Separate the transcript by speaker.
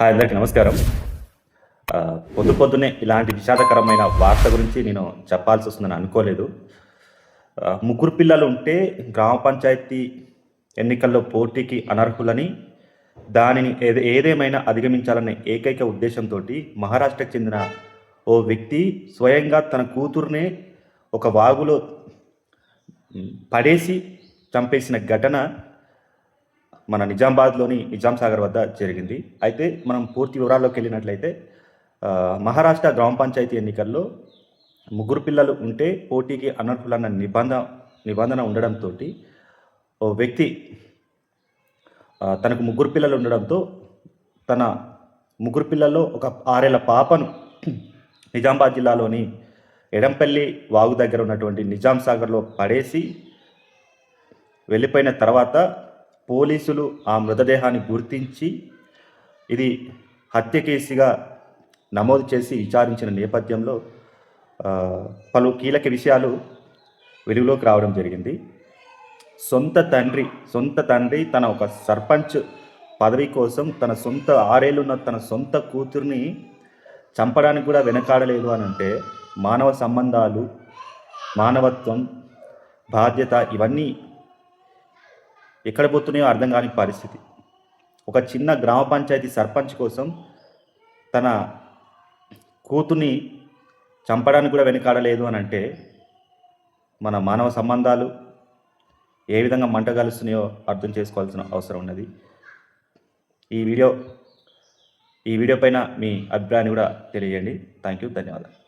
Speaker 1: Hi అందరికీ నమస్కారం. పొద్దు పొద్దునే ఇలాంటి విషాదకరమైన వార్త గురించి నేను చెప్పాల్సి వస్తుందని అనుకోలేదు. ముగ్గురు పిల్లలు ఉంటే గ్రామ పంచాయతీ ఎన్నికల్లో పోటీకి అనర్హులని దానిని ఏది ఏదేమైనా అధిగమించాలనే ఏకైక ఉద్దేశంతో మహారాష్ట్రకు చెందిన ఓ వ్యక్తి స్వయంగా తన కూతుర్నే ఒక వాగులో పడేసి చంపేసిన ఘటన మన నిజామాబాద్లోని నిజాం సాగర్ వద్ద జరిగింది. అయితే మనం పూర్తి వివరాల్లోకి వెళ్ళినట్లయితే మహారాష్ట్ర గ్రామ పంచాయతీ ఎన్నికల్లో ముగ్గురు పిల్లలు ఉంటే పోటీకి అనర్హులన్న నిబంధన నిబంధన ఉండడంతో ఓ వ్యక్తి తనకు ముగ్గురు పిల్లలు ఉండడంతో తన ముగ్గురు పిల్లల్లో ఒక ఆరేళ్ళ పాపను నిజామాబాద్ జిల్లాలోని ఎడంపల్లి వాగు దగ్గర ఉన్నటువంటి నిజాం సాగర్లో పడేసి వెళ్ళిపోయిన తర్వాత పోలీసులు ఆ మృతదేహాన్ని గుర్తించి ఇది హత్య కేసుగా నమోదు చేసి విచారించిన నేపథ్యంలో పలు కీలక విషయాలు వెలుగులోకి రావడం జరిగింది. సొంత తండ్రి సొంత తండ్రి తన ఒక సర్పంచ్ పదవి కోసం తన సొంత ఆరేళ్ళున్న తన సొంత కూతుర్ని చంపడానికి కూడా వెనకాడలేదు అని అంటే మానవ సంబంధాలు మానవత్వం బాధ్యత ఇవన్నీ ఎక్కడ పోతున్నాయో అర్థం కాని పరిస్థితి. ఒక చిన్న గ్రామ పంచాయతీ సర్పంచ్ కోసం తన కూతుని చంపడానికి కూడా వెనకాడలేదు అని అంటే మన మానవ సంబంధాలు ఏ విధంగా మంట కలుస్తున్నాయో అర్థం చేసుకోవాల్సిన అవసరం ఉన్నది. ఈ వీడియో ఈ వీడియో పైన మీ అభిప్రాయాన్ని కూడా తెలియజేయండి. థ్యాంక్ యూ ధన్యవాదాలు.